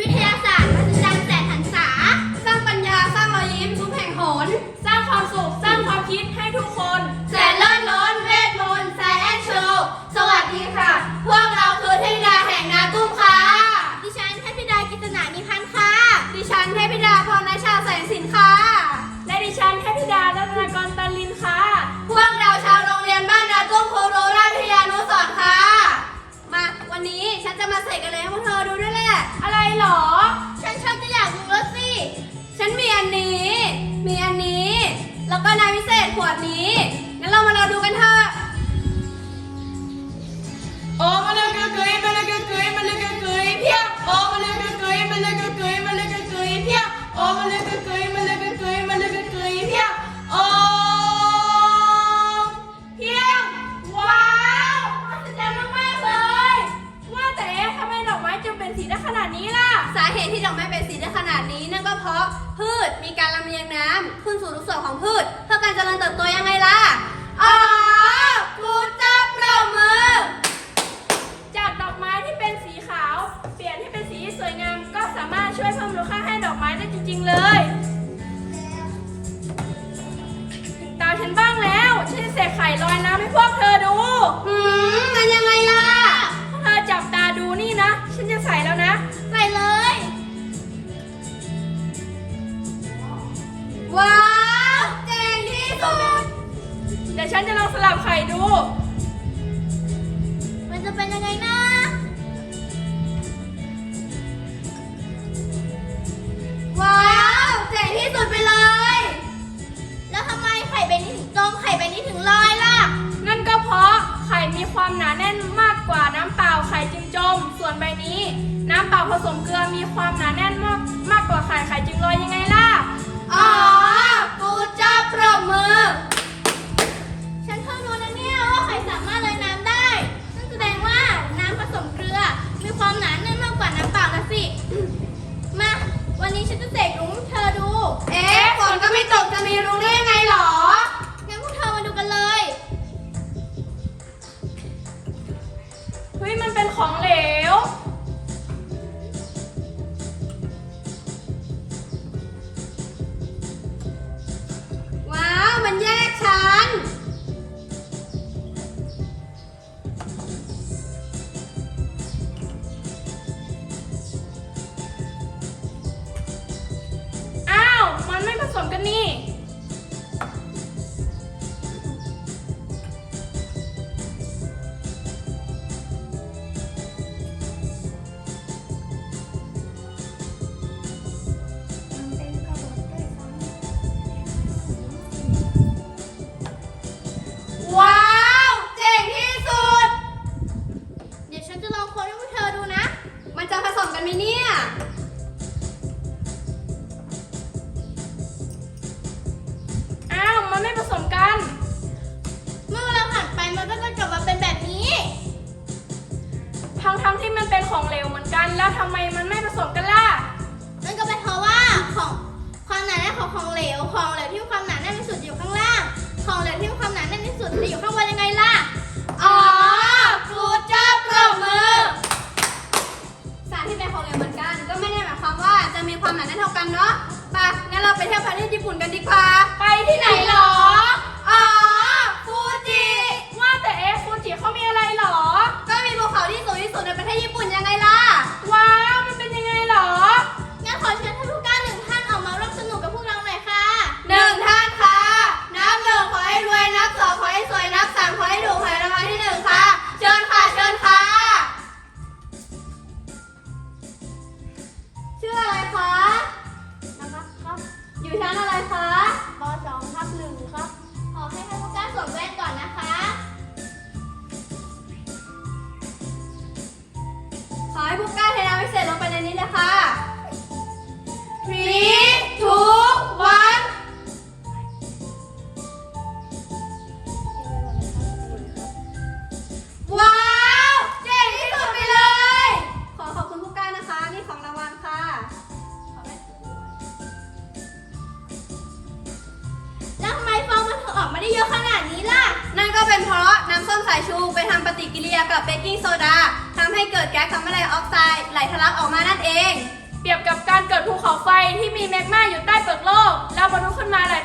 วิทยาศาสตร์มหัศจรรย์แสนหันษา สร้างปัญญาสร้างรอยยิ้มทุกแห่งหน สร้างความสุข สร้างความคิดให้ อะไรหรอ ฉันชักจะอยากดูแล้วสิ ฉันมีอันนี้ มีอันนี้ แล้วก็นายพิเศษขวดนี้ งั้นเรามาเราดูกันเถอะ สาเหตุที่ดอกไม้เป็นสีได้ขนาดนี้ นั่นก็เพราะพืชมีการลำเลียงน้ำขึ้นสู่ทุกส่วนของพืช เพื่อการเจริญเติบโตยังไงล่ะ อ๋อกูจะปรบมือ จากดอกไม้ที่เป็นสีขาว เปลี่ยนให้เป็นสีที่สวยงาม ก็สามารถช่วยเพิ่มมูลค่าให้ดอกไม้ได้จริง ๆ เลยถึงตาฉันบ้างแล้วฉันจะเสกไข่ลอยน้ำให้พวกเธอดู จะเป็นยังไงนะ ว้าวเจ๋งที่สุดไปเลย แล้วทำไมไข่ใบนี้ถึงจมไข่ใบนี้ถึงลอยล่ะ นั่นก็เพราะไข่มีความหนาแน่นมากกว่าน้ำเปล่าไข่จึงจม ส่วนใบนี้ น้ำเปล่าผสมเกลือมีความหนาแน่นมากมากกว่าไข่ไข่จึงลอยยังไงล่ะ อ๋อ กูจะปรบมือ ทำไมมันไม่ผสมกันล่ะ นั่นก็เป็นเพราะว่าของความหนาแน่นของของเหลว ของเหลวที่มีความหนาแน่นที่สุดอยู่ข้างล่าง ของเหลวที่มีความหนาแน่นที่สุดจะอยู่ข้างบนยังไงล่ะ อ๋อกูจะปรบมือ สารที่เป็นของเหลวเหมือนกัน ก็ไม่ได้หมายความว่าจะมีความหนาแน่นเท่ากันเนาะ ไปงั้นเราไปเที่ยวประเทศญี่ปุ่นกันดีกว่า ไปที่ไหนหร เป็นเพราะน้ำส้มสายชูไปทำปฏิกิริยากับเบกกิ้งโซดาทำให้เกิดแก๊สคาร์บอนไดออกไซด์ไหลทะลักออกมานั่นเอง เปรียบกับการเกิดภูเขาไฟที่มีแมกมาอยู่ใต้เปลือกโลก แล้วบรรลุขึ้นมาไหลาย